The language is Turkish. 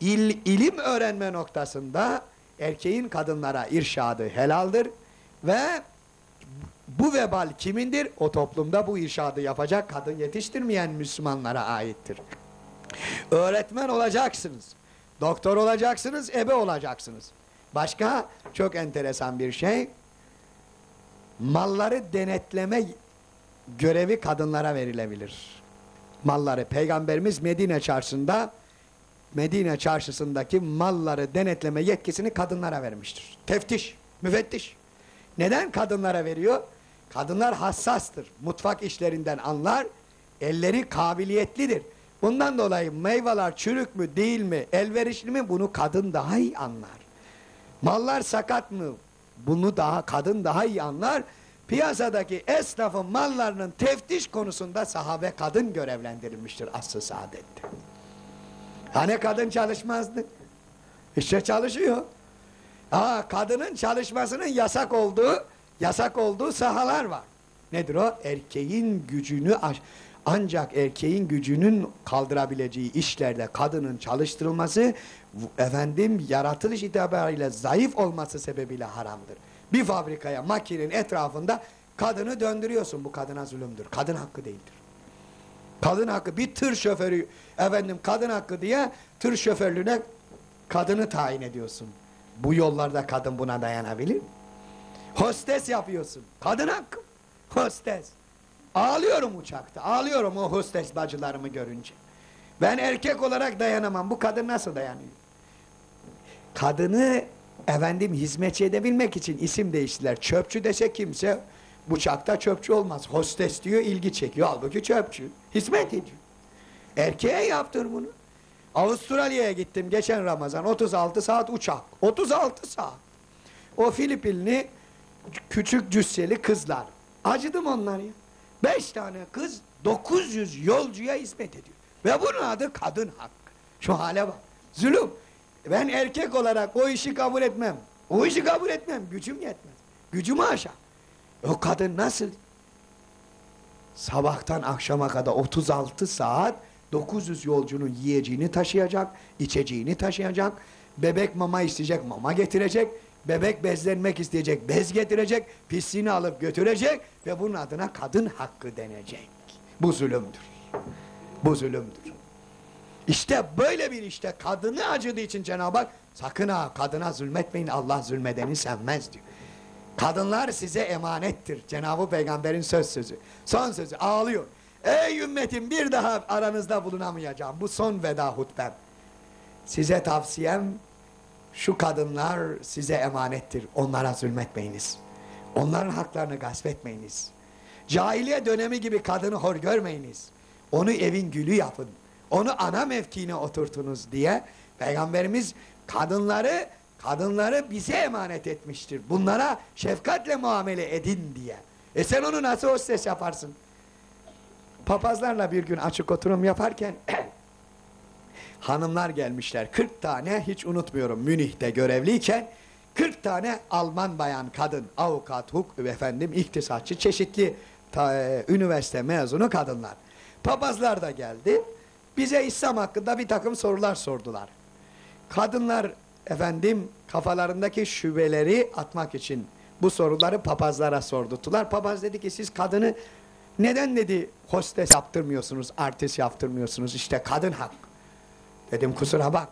il, ilim öğrenme noktasında erkeğin kadınlara irşadı helaldir ve bu vebal kimindir? O toplumda bu irşadı yapacak kadın yetiştirmeyen Müslümanlara aittir. Öğretmen olacaksınız. Doktor olacaksınız, ebe olacaksınız. Başka çok enteresan bir şey. Malları denetleme görevi kadınlara verilebilir. Malları Peygamberimiz Medine çarşısında Medine çarşısındaki malları denetleme yetkisini kadınlara vermiştir. Teftiş, müfettiş. Neden kadınlara veriyor? Kadınlar hassastır. Mutfak işlerinden anlar. Elleri kabiliyetlidir. Bundan dolayı meyveler çürük mü değil mi, elverişli mi bunu kadın daha iyi anlar. Mallar sakat mı? Bunu daha kadın daha iyi anlar. Piyasadaki esnafın mallarının teftiş konusunda sahabe kadın görevlendirilmiştir asr-ı saadette. Hani kadın çalışmazdı? İşte çalışıyor. Aa, kadının çalışmasının yasak olduğu, yasak olduğu sahalar var. Nedir o? Erkeğin gücünü aş ancak erkeğin gücünün kaldırabileceği işlerde kadının çalıştırılması efendim yaratılış itibariyle zayıf olması sebebiyle haramdır. Bir fabrikaya makinenin etrafında kadını döndürüyorsun bu kadına zulümdür. Kadın hakkı değildir. Kadın hakkı bir tır şoförü efendim kadın hakkı diye tır şoförlüğüne kadını tayin ediyorsun. Bu yollarda kadın buna dayanabilir mi? Hostes yapıyorsun. Kadın hakkı. Hostes. Ağlıyorum uçakta. Ağlıyorum o hostes bacılarımı görünce. Ben erkek olarak dayanamam. Bu kadın nasıl dayanıyor? Kadını efendim hizmetçi edebilmek için isim değiştiler. Çöpçü dese kimse uçakta çöpçü olmaz. Hostes diyor ilgi çekiyor. Halbuki çöpçü. Hizmet ediyor. Erkeğe yaptır bunu. Avustralya'ya gittim geçen Ramazan 36 saat uçak. 36 saat. O Filipinli küçük cüsseli kızlar. Acıdım onlar ya. Beş tane kız 900 yolcuya hizmet ediyor. Ve bunun adı kadın hakkı. Şu hale bak. Zulüm. Ben erkek olarak o işi kabul etmem. O işi kabul etmem. Gücüm yetmez. Gücümü aşar. O kadın nasıl? Sabahtan akşama kadar 36 saat 900 yolcunun yiyeceğini taşıyacak, içeceğini taşıyacak, bebek mama isteyecek, mama getirecek, bebek bezlenmek isteyecek, bez getirecek, pisliğini alıp götürecek ve bunun adına kadın hakkı denecek. Bu zulümdür. Bu zulümdür. İşte böyle bir işte kadını acıdığı için Cenab-ı Hak sakın ha kadına zulmetmeyin Allah zulmedeni sevmez diyor. Kadınlar size emanettir. Cenab-ı Peygamber'in söz sözü. Son sözü ağlıyor. Ey ümmetim bir daha aranızda bulunamayacağım. Bu son veda hutbem. Size tavsiyem şu kadınlar size emanettir. Onlara zulmetmeyiniz. Onların haklarını gasp etmeyiniz. Cahiliye dönemi gibi kadını hor görmeyiniz. Onu evin gülü yapın. Onu ana mevkiine oturtunuz diye Peygamberimiz kadınları kadınları bize emanet etmiştir. Bunlara şefkatle muamele edin diye. E sen onu nasıl hostes yaparsın? Papazlarla bir gün açık oturum yaparken hanımlar gelmişler. 40 tane hiç unutmuyorum Münih'te görevliyken 40 tane Alman bayan kadın, avukat, hukuk efendim, iktisatçı, çeşitli ta, e, üniversite mezunu kadınlar. Papazlar da geldi. Bize İslam hakkında bir takım sorular sordular. Kadınlar efendim kafalarındaki şüpheleri atmak için bu soruları papazlara sordurttular. Papaz dedi ki siz kadını neden dedi hostes yaptırmıyorsunuz, artist yaptırmıyorsunuz işte kadın hak. Dedim kusura bak